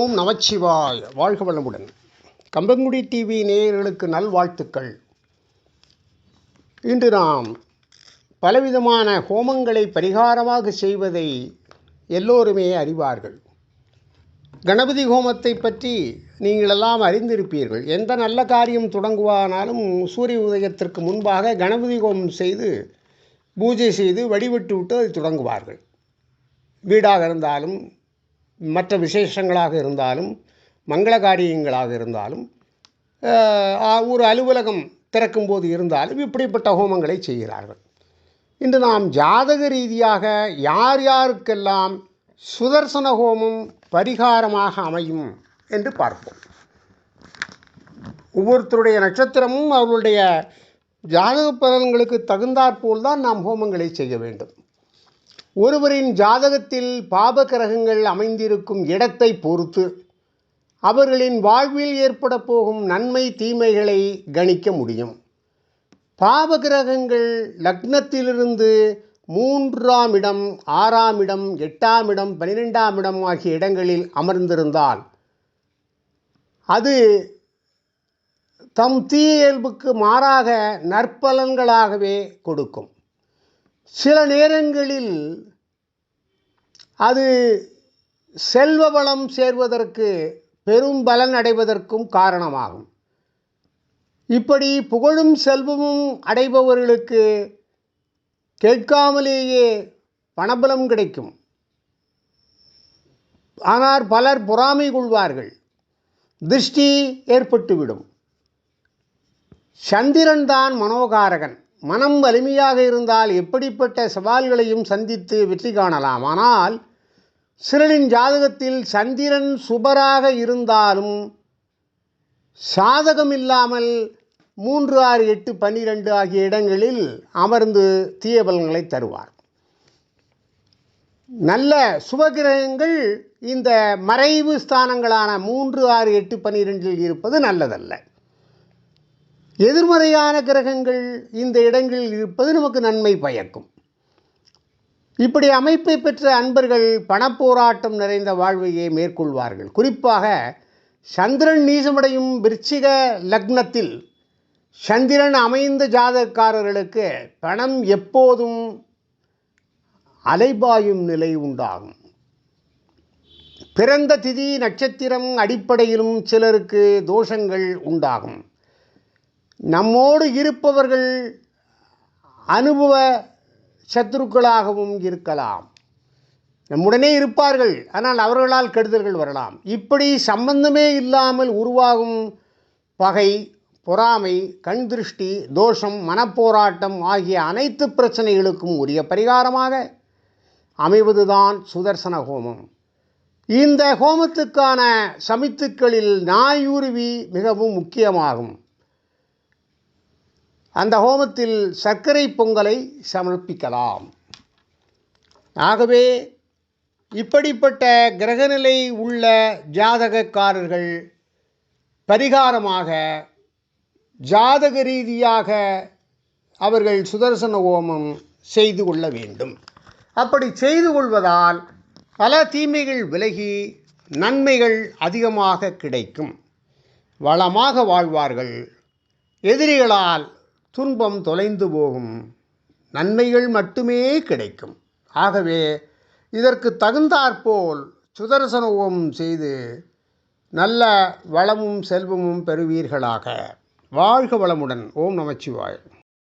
ஓம் நமச்சிவாய் வாழ்க வளமுடன். கம்பங்குடி டிவி நேயர்களுக்கு நல்வாழ்த்துக்கள். இன்று நாம் பலவிதமான ஹோமங்களை பரிகாரமாக செய்வதை எல்லோருமே அறிவார்கள். கணபதி ஹோமத்தை பற்றி நீங்களெல்லாம் அறிந்திருப்பீர்கள். எந்த நல்ல காரியம் தொடங்குவானாலும் சூரிய உதயத்திற்கு முன்பாக கணபதி ஹோமம் செய்து பூஜை செய்து வழிபட்டு விட்டு அதை தொடங்குவார்கள். வீடாக இருந்தாலும் மற்ற விசேஷங்களாக இருந்தாலும் மங்கள காரியங்களாக இருந்தாலும் ஒரு அலுவலகம் திறக்கும்போது இருந்தாலும் இப்படிப்பட்ட ஹோமங்களை செய்கிறார்கள். இன்று நாம் ஜாதக ரீதியாக யார் யாருக்கெல்லாம் சுதர்சன ஹோமம் பரிகாரமாக அமையும் என்று பார்ப்போம். ஒவ்வொருத்தருடைய நட்சத்திரமும் அவர்களுடைய ஜாதக பலன்களுக்கு தகுந்தாற்போல் தான் நாம் ஹோமங்களை செய்ய வேண்டும். ஒருவரின் ஜாதகத்தில் பாப கிரகங்கள் அமைந்திருக்கும் இடத்தை பொறுத்து அவர்களின் வாழ்வில் ஏற்பட போகும் நன்மை தீமைகளை கணிக்க முடியும். பாப கிரகங்கள் லக்னத்திலிருந்து மூன்றாம் இடம் ஆறாம் இடம் எட்டாம் இடம் பன்னிரெண்டாம் இடம் ஆகிய இடங்களில் அமர்ந்திருந்தால் அது தம் தீய இயல்புக்கு மாறாக நற்பலன்களாகவே கொடுக்கும். சில நேரங்களில் அது செல்வ வளம் சேர்வதற்கு பெரும் பலன் அடைவதற்கும் காரணமாகும். இப்படி புகழும் செல்வமும் அடைபவர்களுக்கு கேட்காமலேயே பணபலம் கிடைக்கும். ஆனால் பலர் பொறாமை கொள்வார்கள். திருஷ்டி ஏற்பட்டுவிடும். சந்திரன் தான் மனோகாரகன். மனம் வலிமையாக இருந்தால் எப்படிப்பட்ட சவால்களையும் சந்தித்து வெற்றி காணலாம். ஆனால் சிறனின் ஜாதகத்தில் சந்திரன் சுபராக இருந்தாலும் சாதகம் இல்லாமல் மூன்று ஆறு எட்டு பன்னிரெண்டு ஆகிய இடங்களில் அமர்ந்து தீய பலன்களை தருவார். நல்ல சுபகிரகங்கள் இந்த மறைவு ஸ்தானங்களான மூன்று ஆறு எட்டு பன்னிரெண்டில் இருப்பது நல்லதல்ல. எதிர்மறையான கிரகங்கள் இந்த இடங்களில் இருப்பது நமக்கு நன்மை பயக்கும். இப்படி அமைப்பை பெற்ற அன்பர்கள் பணப்போராட்டம் நிறைந்த வாழ்வையே மேற்கொள்வார்கள். குறிப்பாக சந்திரன் நீசமடையும் விருச்சிக லக்னத்தில் சந்திரன் அமைந்த ஜாதகக்காரர்களுக்கு பணம் எப்போதும் அலைபாயும் நிலை உண்டாகும். பிறந்த திதி நட்சத்திரம் அடிப்படையிலும் சிலருக்கு தோஷங்கள் உண்டாகும். நம்மோடு இருப்பவர்கள் அனுபவ சத்துருக்களாகவும் இருக்கலாம். நம்முடனே இருப்பார்கள் ஆனால் அவர்களால் கெடுதல்கள் வரலாம். இப்படி சம்பந்தமே இல்லாமல் உருவாகும் பகை பொறாமை கண் திருஷ்டி தோஷம் மனப்போராட்டம் ஆகிய அனைத்து பிரச்சனைகளுக்கும் உரிய பரிகாரமாக அமைவதுதான் சுதர்சன ஹோமம். இந்த ஹோமத்துக்கான சமித்துக்களில் நாயுருவி மிகவும் முக்கியமாகும். அந்த ஹோமத்தில் சர்க்கரை பொங்கலை சமர்ப்பிக்கலாம். ஆகவே இப்படிப்பட்ட கிரகநிலை உள்ள ஜாதகக்காரர்கள் பரிகாரமாக ஜாதக ரீதியாக அவர்கள் சுதர்சன ஹோமம் செய்து கொள்ள வேண்டும். அப்படி செய்து கொள்வதால் பல தீமைகள் விலகி நன்மைகள் அதிகமாக கிடைக்கும். வளமாக வாழ்வார்கள். எதிரிகளால் துன்பம் தொலைந்து போகும். நன்மைகள் மட்டுமே கிடைக்கும். ஆகவே இதற்கு தகுந்தாற்போல் சுதர்சனவும் செய்து நல்ல வளமும் செல்வமும் பெறுவீர்களாக. வாழ்க வளமுடன். ஓம் நமச்சிவாய்